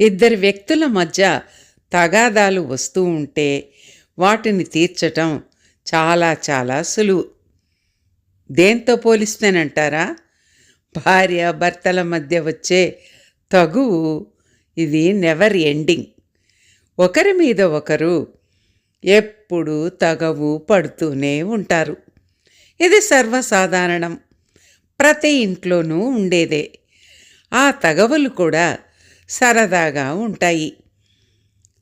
ఇద్దరు వ్యక్తుల మధ్య తగాదాలు వస్తూ ఉంటే వాటిని తీర్చటం చాలా చాలా సులువు. దేంతో పోలిస్తేనంటారా? భార్య భర్తల మధ్య వచ్చే తగువు ఇది నెవర్ ఎండింగ్ ఒకరి మీద ఒకరు ఎప్పుడు తగవు పడుతూనే ఉంటారు. ఇది సర్వసాధారణం. ప్రతి ఇంట్లోనూ ఉండేదే. ఆ తగవులు కూడా సరదాగా ఉంటాయి.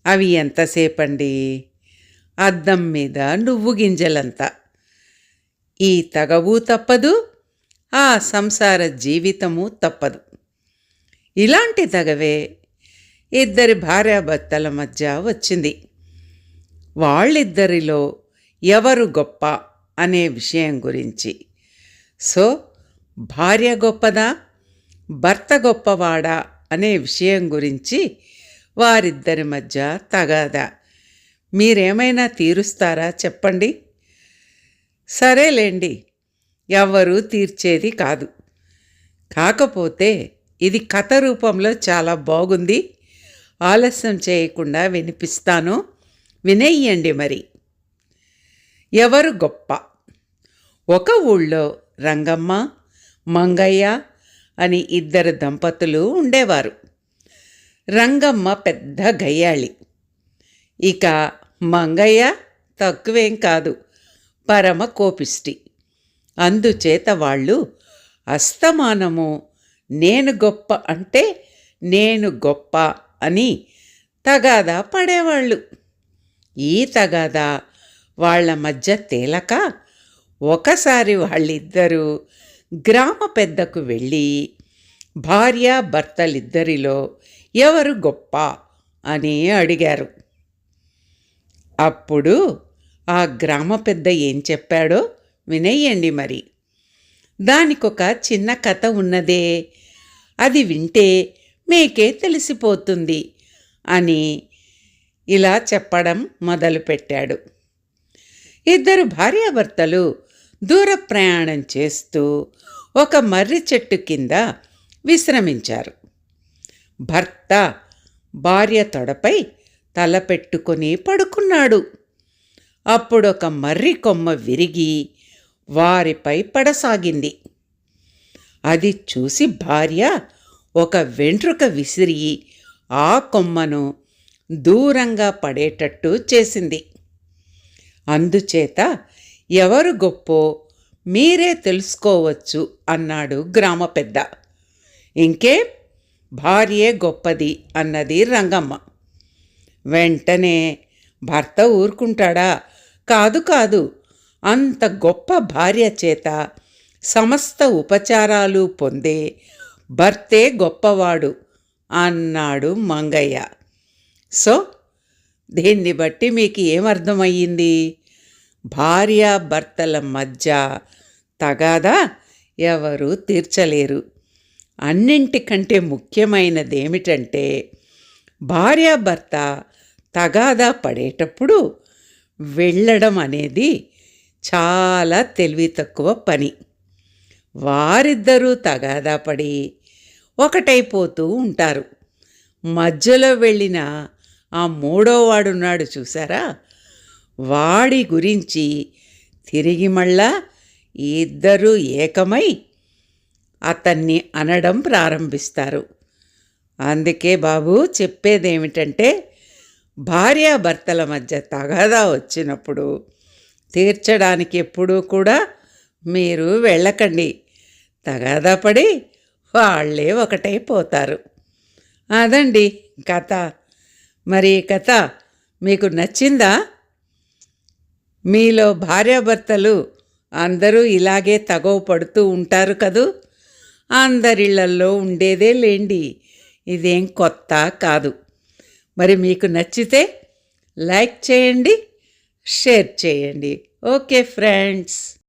అవి ఎంతసేపండి? అద్దం మీద నువ్వు గింజలంతా. ఈ తగవు తప్పదు ఆ సంసార జీవితము తప్పదు. ఇలాంటి తగవే ఇద్దరి భార్యాభర్తల మధ్య వచ్చింది. వాళ్ళిద్దరిలో ఎవరు గొప్ప అనే విషయం గురించి. సో భార్య గొప్పదా? భర్త గొప్పవాడా? అనే విషయం గురించి వారిద్దరి మధ్య తగాదా. మీరేమైనా తీరుస్తారా చెప్పండి. సరేలేండి ఎవ్వరూ తీర్చేది కాదు. కాకపోతే ఇది కథ రూపంలో చాలా బాగుంది. ఆలస్యం చేయకుండా వినిపిస్తాను. వినేయండి మరి. ఎవరు గొప్ప? ఒక ఊళ్ళో రంగమ్మ మంగయ్య అని ఇద్దరు దంపతులు ఉండేవారు. రంగమ్మ పెద్ద గయ్యాళి. ఇక మంగయ్య తక్కువేం కాదు పరమ కోపిష్టి. అందుచేత వాళ్ళు అస్తమానము నేను గొప్ప అంటే నేను గొప్ప అని తగాదా పడేవాళ్ళు. ఈ తగాదా వాళ్ళ మధ్య తేలక ఒకసారి వాళ్ళిద్దరూ గ్రామ పెద్దకు వెళ్ళి భార్య భర్తలిద్దరిలో ఎవరు గొప్ప అని అడిగారు. అప్పుడు ఆ గ్రామ పెద్ద ఏం చెప్పాడో వినేయండి మరి. దానికొక చిన్న కథ ఉన్నదే. అది వింటే మీకే తెలిసిపోతుంది అని ఇలా చెప్పడం మొదలుపెట్టాడు. ఇద్దరు భార్యాభర్తలు దూర ప్రయాణం చేస్తూ ఒక మర్రి చెట్టు కింద విశ్రమించారు. భర్త భార్య తొడపై తల పెట్టుకొని పడుకున్నాడు. అప్పుడొక మర్రి కొమ్మ విరిగి వారిపై పడసాగింది. అది చూసి భార్య ఒక వెంట్రుక విసిరి ఆ కొమ్మను దూరంగా పడేటట్టు చేసింది. అందుచేత ఎవరు గొప్పో మీరే తెలుసుకోవచ్చు అన్నాడు గ్రామ పెద్ద. ఇంకే భార్యే గొప్పది అన్నది రంగమ్మ. వెంటనే భర్త ఊరుకుంటాడా? కాదు కాదు అంత గొప్ప భార్య చేత సమస్త ఉపచారాలు పొందే భర్తే గొప్పవాడు అన్నాడు మంగయ్య. సో దీన్ని బట్టి మీకు ఏమర్థమయ్యింది? భార్యాభర్తల మధ్య తగాదా ఎవరు తీర్చలేరు. అన్నింటికంటే ముఖ్యమైనది ఏమిటంటే భార్యాభర్త తగాదా పడేటప్పుడు వెళ్ళడం అనేది చాలా తెలివి తక్కువ పని. వారిద్దరూ తగాదా పడి ఒకటైపోతూ ఉంటారు. మధ్యలో వెళ్ళిన ఆ మూడోవాడున్నాడు చూసారా? వాడి గురించి తిరిగి మళ్ళా ఇద్దరూ ఏకమై అతన్ని అనడం ప్రారంభిస్తారు. అందుకే బాబు చెప్పేదేమిటంటే భార్యాభర్తల మధ్య తగాదా వచ్చినప్పుడు తీర్చడానికి ఎప్పుడూ కూడా మీరు వెళ్ళకండి. తగాదా పడి వాళ్ళే ఒకటైపోతారు అదండి కథ. మరి కథ మీకు నచ్చిందా? మీలో భార్యాభర్తలు అందరూ ఇలాగే తగవ పడుతూ ఉంటారు కదూ? అందరిళ్ళల్లో ఉండేదే లేండి. ఇదేం కొత్త కాదు. మరి మీకు నచ్చితే లైక్ చేయండి షేర్ చేయండి. Okay friends.